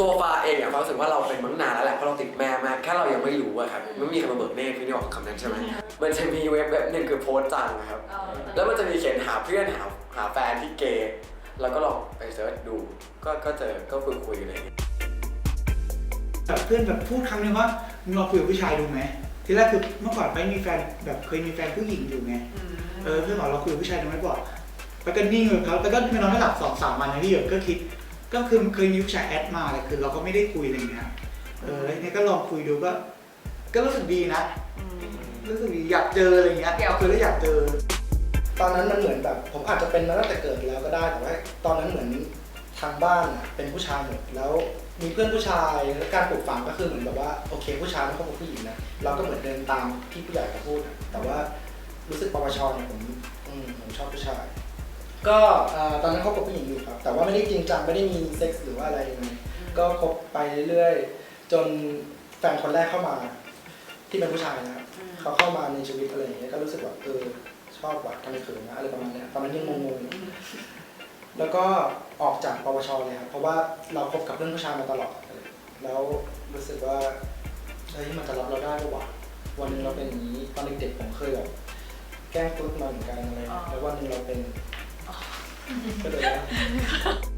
ตัวฟ้าเองอะฟ้ารู้สึกว่าเราเป็นมั้งนานแล้วแหละเพราะเราติดแม่มากแค่เรายังไม่รู้อะครับไม่มีใครมาเบิกเนตรพี่นี่ออกคำนั้นใช่ไหมมันจะมีเว็บเว็บหนึ่งคือโพสต์จังนะครับ แล้วมันจะมีเขียนหาเพื่อนหาหาแฟนที่เกย์แล้วก็ลองไปเสิร์ชดูก็ก็เจอก็คุยคุยๆอะไรอย่างเงี้ยแบบเพื่อนแบบพูดครั้งนึงว่ามึงลองคุยกับผู้ชายดูไหมทีแรกคือเมื่อก่อนไปมีแฟนแบบเคยมีแฟนผู้หญิงอยู่ไงเออเพื่อนบอกเราคุยกับผู้ชายดูไหมบอกไปก็นิ่งเลยครับแล้วก็ไม่นอนไม่หลับสองสามวันนะที่แบบก็คิด ก็คือเคยมีผู้ชายแอดมาเลยคือ เราก็ไม่ได้คุยอะไรอย่างเงี้ย เออแล้วทีนี้ก็ลองคุยดูก็ ก็รู้สึกดีนะรู้สึกดีอยากเจออะไรอย่างเงี้ยเดี๋ยว คือแล้วอยากเจอ ตอนนั้นมันเหมือนแบบ ผมอาจจะเป็นมาตั้งแต่เกิดแล้วก็ได้แต่ว่าตอนนั้นเหมือนทางบ้านอะเป็นผู้ชายหมดแล้วมีเพื่อนผู้ชายแล้วการปลูกฝังก็คือเหมือนแบบว่าโอเค ผู้ชายต้องคบกับผู้หญิงนะเราก็เหมือนเดินตามที่ผู้ใหญ่เขาพูดอะแต่ว่ารู้สึกปวชเนี่ยผมอืมผมชอบผู้ชาย ก็เอ่อตอนนั้นคบกับผู้หญิงอยู่ครับ แต่ว่าไม่ได้จริงจังไม่ได้มีเซ็กส์หรือว่าอะไรเลยก็คบไปเรื่อยๆ จนแฟนคนแรกเข้ามา ที่เป็นผู้ชายนะครับเขาเข้ามาในชีวิตอะไรอย่างเงี้ยก็รู้สึกว่าเออชอบว่ะทำไมเขินนะอะไรประมาณเนี้ยตอนนั้นยังงงๆแล้วก็ออกจากปวชเลยครับเพราะว่าเราคบกับเพื่อนผู้ชายมาตลอด แล้วรู้สึกว่าเฮ้ยมันจะรับเราได้ปะวะวันหนึงเราเป็นอย่างนี้ตอนเด็กๆผมเคยแบบแกล้งตุ๊ดมาเหมือนกันอะไรเงี้ยแล้ววันหนึงเราเป็น ただいま。